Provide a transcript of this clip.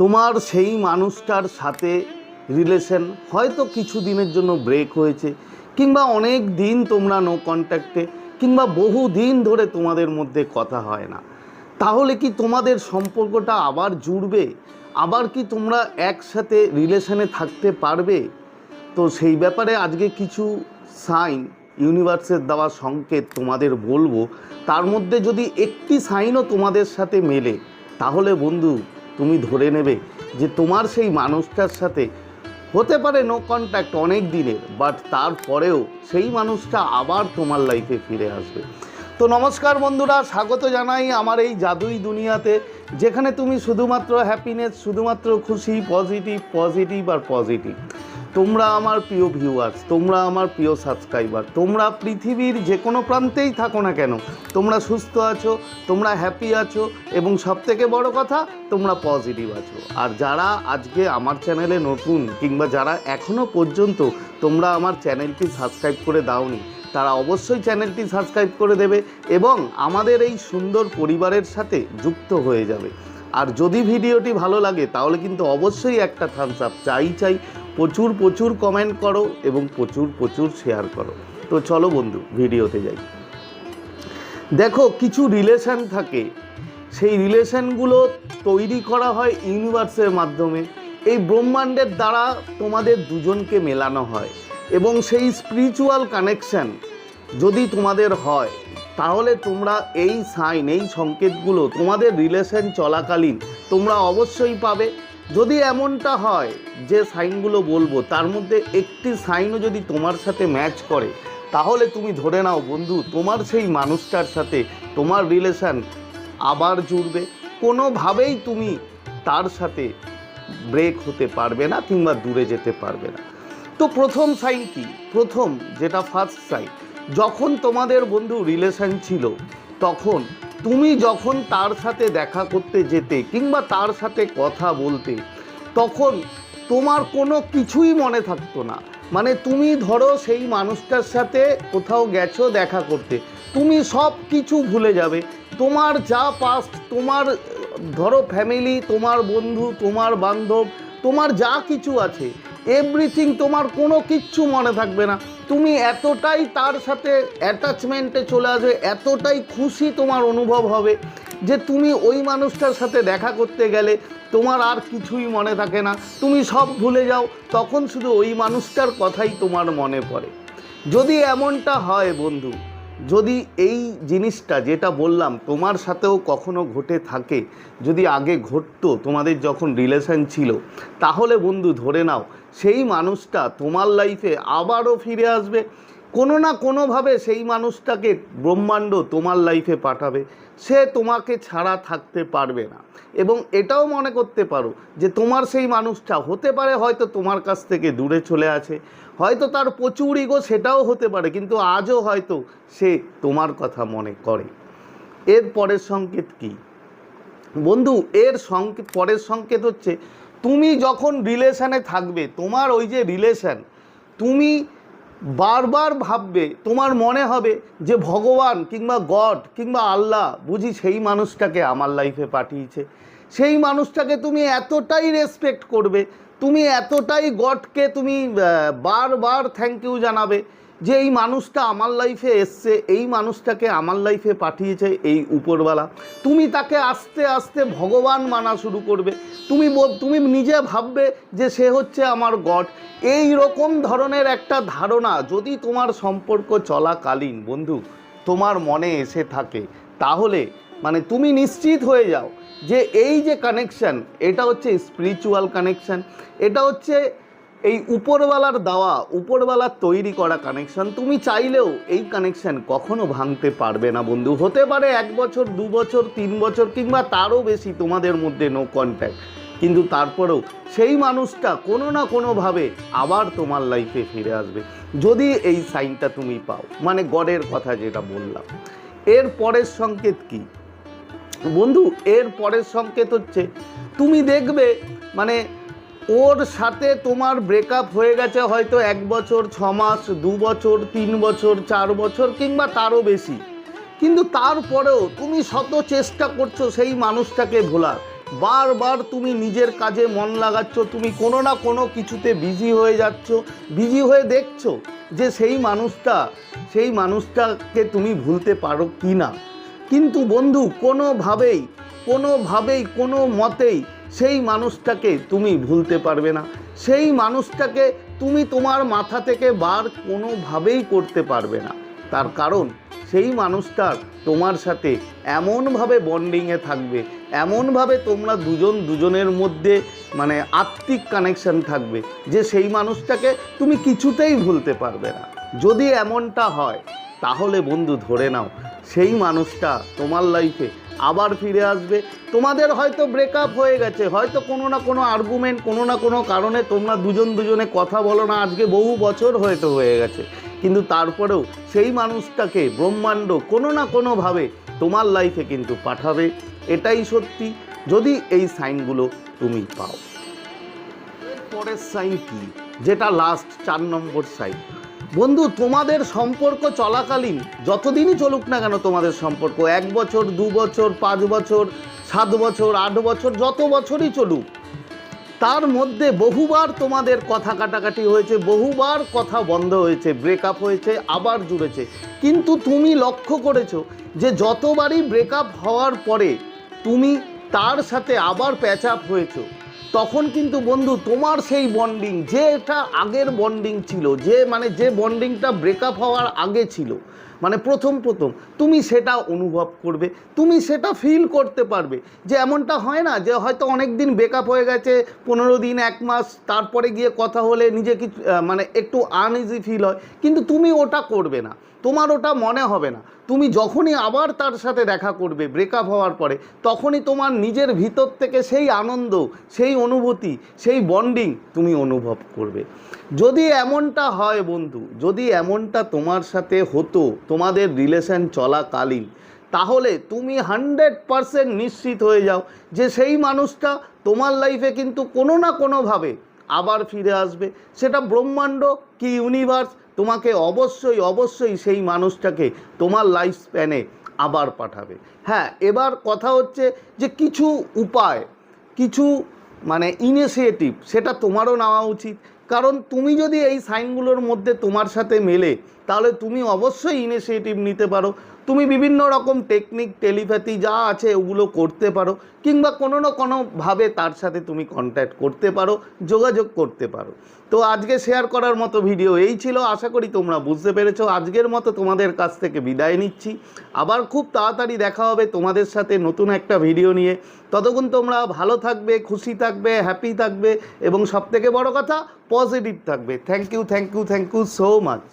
তোমার সেই মানুষটার সাথে রিলেশন হয়তো কিছু দিনের জন্য ব্রেক হয়েছে, কিংবা অনেক দিন তোমরা নো কন্ট্যাক্টে কিংবা বহু দিন ধরে তোমাদের মধ্যে কথা হয় না। তাহলে কি তোমাদের সম্পর্কটা আবার জুড়বে? আবার কি তোমরা একসাথে রিলেশনে থাকতে পারবে? তো সেই ব্যাপারে আজকে কিছু সাইন ইউনিভার্সের দেওয়া সংকেত তোমাদের বলব। তার মধ্যে যদি একটি সাইনও তোমাদের সাথে মেলে, তাহলে বন্ধু তুমি ধরে নেবে যে তোমার সেই মানুষটার সাথে হতে পারে নো কন্ট্যাক্ট অনেক দিনের বাট তারপরেও সেই মানুষটা আবার তোমার লাইফে ফিরে আসবে। তো নমস্কার বন্ধুরা, স্বাগত জানাই আমার এই জাদুই দুনিয়াতে, যেখানে তুমি শুধুমাত্র হ্যাপিনেস শুধুমাত্র খুশি পজিটিভ পজিটিভ আর পজিটিভ তোমরা আমার প্রিয় ভিউয়ার্স তোমরা আমার প্রিয় সাবস্ক্রাইবার তোমরা পৃথিবীর যে কোনো প্রান্তেই থাকো না কেন, তোমরা সুস্থ আছো, তোমরা হ্যাপি আছো এবং সবথেকে বড় কথা, তোমরা পজিটিভ আছো। আর যারা আজকে আমার চ্যানেলে নতুন কিংবা যারা এখনও পর্যন্ত তোমরা আমার চ্যানেলটি সাবস্ক্রাইব করে দাওনি, তারা অবশ্যই চ্যানেলটি সাবস্ক্রাইব করে দেবে এবং আমাদের এই সুন্দর পরিবারের সাথে যুক্ত হয়ে যাবে। আর যদি ভিডিওটি ভালো লাগে, তাহলে কিন্তু অবশ্যই একটা থামস আপ চাই চাই প্রচুর প্রচুর কমেন্ট করো এবং প্রচুর প্রচুর শেয়ার করো। তো চলো বন্ধু, ভিডিওতে যাই। দেখো, কিছু রিলেশন থাকে। সেই রিলেশনগুলো তৈরি করা হয় ইউনিভার্সের মাধ্যমে। এই ব্রহ্মাণ্ডের দ্বারা তোমাদের দুজনকে মেলানো হয় এবং সেই স্পিরিচুয়াল কানেকশন যদি তোমাদের হয়, তাহলে তোমরা এই সাইন এই সংকেতগুলো তোমাদের রিলেশন চলাকালীন তোমরা অবশ্যই পাবে। যদি এমনটা হয় যে সাইনগুলো বলব, তার মধ্যে একটি সাইনও যদি তোমার সাথে ম্যাচ করে, তাহলে তুমি ধরে নাও বন্ধু, তোমার সেই মানুষটার সাথে তোমার রিলেশান আবার জুড়বে। কোনোভাবেই তুমি তার সাথে ব্রেক হতে পারবে না কিংবা দূরে যেতে পারবে না। তো প্রথম সাইন কি? প্রথম যেটা ফার্স্ট সাইন, যখন তোমাদের বন্ধু রিলেশান ছিল, তখন তুমি যখন তার সাথে দেখা করতে যেতে কিংবা তার সাথে কথা বলতে, তখন তোমার কোনো কিছুই মনে থাকতো না। মানে তুমি ধরো সেই মানুষটার সাথে কোথাও গেছো দেখা করতে, তুমি সব কিছু ভুলে যাবে। তোমার যা পাস্ট তোমার, ধরো ফ্যামিলি তোমার বন্ধু, তোমার বান্ধব, তোমার যা কিছু আছে এভরিথিং তোমার কোনো কিচ্ছু মনে থাকবে না। তুমি এতটাই তার সাথে অ্যাটাচমেন্টে চলে আসবে, এতটাই খুশি তোমার অনুভব হবে যে তুমি ওই মানুষটার সাথে দেখা করতে গেলে তোমার আর কিছুই মনে থাকে না। তুমি সব ভুলে যাও, তখন শুধু ওই মানুষটার কথাই তোমার মনে পড়ে। যদি এমনটা হয় বন্ধু, যদি এই জিনিসটা যেটা বললাম তোমার সাথেও কখনো ঘটে থাকে, যদি আগে ঘটতো, তোমাদের যখন রিলেশন ছিল, তাহলে বন্ধু ধরে নাও সেই মানুষটা তোমার লাইফে আবারও ফিরে আসবে। কোনো না কোনোভাবে সেই মানুষটাকে ব্রহ্মাণ্ড তোমার লাইফে পাঠাবে। সে তোমাকে ছাড়া থাকতে পারবে না। এবং এটাও মনে করতে পারো যে তোমার সেই মানুষটা হতে পারে হয়তো তোমার কাছ থেকে দূরে চলে আছে। হয়তো তার প্রচুর ইগো সেটাও হতে পারে, কিন্তু আজও হয়তো সে তোমার কথা মনে করে। এর পরের সংকেত কি? বন্ধু, এর সংকেত, পরের সংকেত হচ্ছে তুমি যখন রিলেশানে থাকবে, তোমার ওই যে রিলেশান তুমি বারবার ভাববে, তোমার মনে হবে যে ভগবান কিংবা গড কিংবা আল্লাহ, বুঝি সেই মানুষটাকে আমার লাইফে পাঠিয়েছে। সেই মানুষটাকে তুমি এতটাই রেসপেক্ট করবে, তুমি এতটাই গডকে তুমি বারবার থ্যাংক ইউ জানাবে যে এই মানুষটা আমার লাইফে এসছে, এই মানুষটাকে আমার লাইফে পাঠিয়েছে এই উপরওয়ালা। তুমি তাকে আস্তে আস্তে ভগবান মানা শুরু করবে। তুমি তুমি নিজে ভাববে যে সে হচ্ছে আমার গড। এই রকম ধরনের একটা ধারণা যদি তোমার সম্পর্ক চলাকালীন, বন্ধু, তোমার মনে এসে থাকে, তাহলে মানে তুমি নিশ্চিত হয়ে যাও যে এই যে কানেকশন এটা হচ্ছে স্পিরিচুয়াল কানেকশন এটা হচ্ছে এই উপরওয়ালার দেওয়া উপরওয়ালার তৈরি করা কানেকশন তুমি চাইলেও এই কানেকশন কখনো ভাঙতে পারবে না বন্ধু। হতে পারে এক বছর, দু বছর, তিন বছর কিংবা তারও বেশি তোমাদের মধ্যে নো কন্ট্যাক্ট কিন্তু তারপরেও সেই মানুষটা কোনো না কোনোভাবে আবার তোমার লাইফে ফিরে আসবে। যদি এই সাইনটা তুমি পাও মানে গডের কথা যেটা বললাম। এর পরের সংকেত কি? বন্ধু, এর পরের সংকেত হচ্ছে, তুমি দেখবে মানে ওর সাথে তোমার ব্রেকআপ হয়ে গেছে হয়তো এক বছর, ছ মাস, দু বছর, তিন বছর, চার বছর কিংবা তারও বেশি। কিন্তু তারপরেও তুমি শত চেষ্টা করছ সেই মানুষটাকে ভোলার। বারবার তুমি নিজের কাজে মন লাগাচ্ছ, তুমি কোনো না কোনো কিছুতে বিজি হয়ে যাচ্ছ বিজি হয়ে দেখছ যে সেই মানুষটা, সেই মানুষটাকে তুমি ভুলতে পারো কি না কিন্তু বন্ধু, কোনোভাবেই কোনোভাবেই কোনো মতেই সেই মানুষটাকে তুমি ভুলতে পারবে না। সেই মানুষটাকে তুমি তোমার মাথা থেকে বার কোনোভাবেই করতে পারবে না। তার কারণ, সেই মানুষটার তোমার সাথে এমনভাবে বন্ডিংয়ে থাকবে, এমনভাবে তোমরা দুজন দুজনের মধ্যে মানে আত্মিক কানেকশন থাকবে যে সেই মানুষটাকে তুমি কিছুতেই ভুলতে পারবে না। যদি এমনটা হয় তাহলে বন্ধু ধরে নাও, সেই মানুষটা তোমার লাইফে আবার ফিরে আসবে। তোমাদের হয়তো ব্রেকআপ হয়ে গেছে, হয়তো কোনো না কোনো আর্গুমেন্ট কোনো না কোনো কারণে তোমরা দুজন দুজনে কথা বলো না, আজকে বহু বছর হয়তো হয়ে গেছে। কিন্তু তারপরেও সেই মানুষটাকে ব্রহ্মাণ্ড কোনো না কোনোভাবে তোমার লাইফে কিন্তু পাঠাবে, এটাই সত্যি। যদি এই সাইনগুলো তুমি পাও। পরের সাইন কি? যেটা লাস্ট চার নম্বর সাইন। বন্ধু, তোমাদের সম্পর্ক চলাকালীন, যতদিনই চলুক না কেন তোমাদের সম্পর্ক, এক বছর, দু বছর, পাঁচ বছর, সাত বছর, আট বছর, যত বছরই চলুক, তার মধ্যে বহুবার তোমাদের কথা কাটাকাটি হয়েছে, বহুবার কথা বন্ধ হয়েছে ব্রেকআপ হয়েছে, আবার জুড়েছে। কিন্তু তুমি লক্ষ্য করেছ যে যতবারই ব্রেকআপ হওয়ার পরে তুমি তার সাথে আবার প্যাচ আপ হয়েছো। তখন কিন্তু বন্ধু তোমার সেই বন্ডিং যেটা আগের বন্ডিং ছিল, যে মানে যে বন্ডিংটা ব্রেকআপ হওয়ার আগে ছিল মানে প্রথম প্রথম, তুমি সেটা অনুভব করবে, তুমি সেটা ফিল করতে পারবে। যে এমনটা হয় না, যে হয়তো অনেক দিন ব্রেকআপ হয়ে গেছে, পনেরো দিন, এক মাস, তারপরে গিয়ে কথা হলে নিজে কিছু মানে একটু আনইজি ফিল হয়। কিন্তু তুমি ওটা করবে না। তোমার ওটা মনে হবে না। তুমি যখনই আবার তার সাথে দেখা করবে ব্রেকআপ হওয়ার পরে, তখনই তোমার নিজের ভিতর থেকে সেই আনন্দ, সেই অনুভূতি, সেই বন্ডিং তুমি অনুভব করবে। যদি এমনটা হয় বন্ধু, যদি এমনটা তোমার সাথে হতো তোমাদের রিলেশন চলাকালীন। তাহলে তুমি হান্ড্রেড পারসেন্ট নিশ্চিত হয়ে যাও যে সেই মানুষটা তোমার লাইফে কিন্তু কোনো না কোনোভাবে আবার ফিরে আসবে। সেটা ব্রহ্মাণ্ড কি ইউনিভার্স তোমাকে অবশ্যই অবশ্যই সেই মানুষটাকে তোমার লাইফ স্প্যানে আবার পাঠাবে। হ্যাঁ এবার কথা হচ্ছে যে কিছু উপায়, কিছু মানে ইনিশিয়েটিভ সেটা তোমারও নেওয়া উচিত। কারণ তুমি যদি এই সাইনগুলোর মধ্যে তোমার সাথে মেলে, তাহলে তুমি অবশ্যই ইনিশিয়েটিভ নিতে পারো। তুমি বিভিন্ন রকম টেকনিক টেলিপ্যাথি যা আছে ওগুলো করতে পারো, কিংবা কোনো না কোনোভাবে তার সাথে তুমি কন্ট্যাক্ট করতে পারো, যোগাযোগ করতে পারো। তো আজকে শেয়ার করার মতো ভিডিও এই ছিল। আশা করি তোমরা বুঝতে পেরেছ। আজকের মতো তোমাদের কাছ থেকে বিদায় নিচ্ছি। আবার খুব তাড়াতাড়ি দেখা হবে তোমাদের সাথে নতুন একটা ভিডিও নিয়ে। ততক্ষণ তোমরা ভালো থাকবে, খুশি থাকবে হ্যাপি থাকবে, এবং সবথেকে বড় কথা পজিটিভ থাকবে। Thank you thank you thank you so much